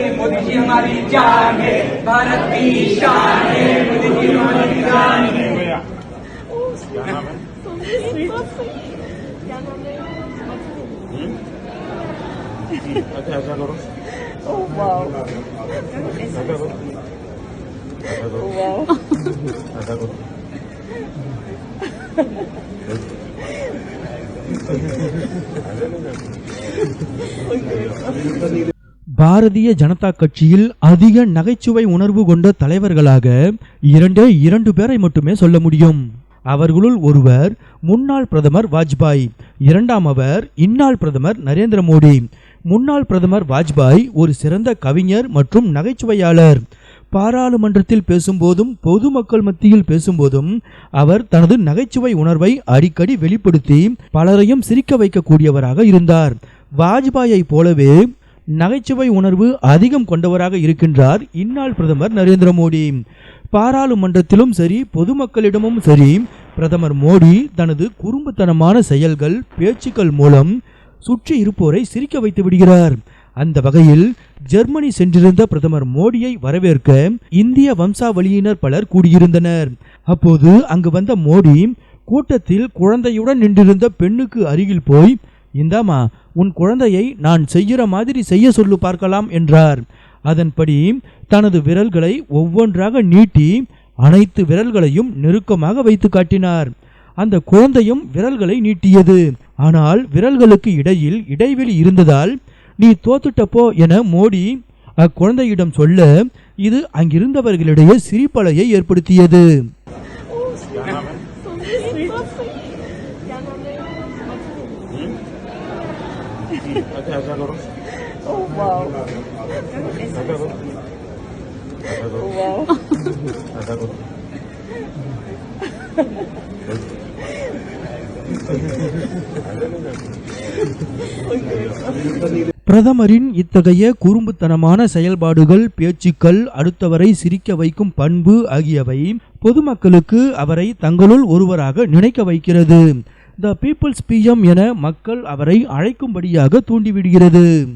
मोदी जी हमारी जान है भारत की शान है मोदी जी हमारी जान है अच्छा ऐसा करो ऐसा करो ऐसा करो ऐसा करो பாரதிய ஜனதா கட்சியில் அதிக நகைச்சுவை உணர்வு கொண்ட தலைவர்களாக இரண்டே இரண்டு பேரை மட்டுமே சொல்ல முடியும். அவர்களுள் ஒருவர் முன்னாள் பிரதமர் வாஜ்பாய் இரண்டாம் அவர் இந்நாள் பிரதமர் நரேந்திர மோடி. முன்னாள் பிரதமர் வாஜ்பாய் ஒரு சிறந்த கவிஞர் மற்றும் நகைச்சுவையாளர். பாராளுமன்றத்தில் பேசும்போதும் பொதுமக்கள் மத்தியில் பேசும்போதும் அவர் தனது நகைச்சுவை உணர்வை அடிக்கடி வெளிப்படுத்தி பலரையும் சிரிக்க வைக்கக்கூடியவராக இருந்தார். வாஜ்பாயை போலவே நகைச்சுவை உணர்வு அதிகம் கொண்டவராக இருக்கின்றார் இந்நாள் பிரதமர் நரேந்திர மோடி. பாராளுமன்றத்திலும் சரி பொதுமக்களிடமும் சரி பிரதமர் மோடி தனது குறும்புத்தனமான செயல்கள் பேச்சுக்கள் மூலம் சுற்றி இருப்போரை சிரிக்க வைத்து விடுகிறார். அந்த வகையில் ஜெர்மனி சென்றிருந்த பிரதமர் மோடியை வரவேற்க இந்திய வம்சாவளியினர் பலர் கூடியிருந்தனர். அப்போது அங்கு வந்த மோடி கூட்டத்தில் குழந்தையுடன் நின்றிருந்த பெண்ணுக்கு அருகில் போய் இந்தாமா உன் குழந்தையை நான் செய்கிற மாதிரி செய்ய சொல்லு பார்க்கலாம் என்றார் அதன்படி தனது விரல்களை ஒவ்வொன்றாக நீட்டி அனைத்து விரல்களையும் நெருக்கமாக வைத்து காட்டினார் அந்த குழந்தையும் விரல்களை நீட்டியது ஆனால் விரல்களுக்கு இடையில் இடைவெளி இருந்ததால் நீ தோத்துட்டப்போ என மோடி அக்குழந்தையிடம் சொல்ல இது அங்கிருந்தவர்களிடையே சிரிப்பலையை ஏற்படுத்தியது பிரதமரின் இத்தகைய குறும்புத்தனமான செயல்பாடுகள் பேச்சுக்கள் அடுத்தவரை சிரிக்க வைக்கும் பண்பு ஆகியவை பொதுமக்களுக்கு அவரை தங்களுள் ஒருவராக நினைக்க வைக்கிறது. த பீப்புள்ஸ் பிஎம் என மக்கள் அவரை அழைக்கும்படியாக தூண்டிவிடுகிறது.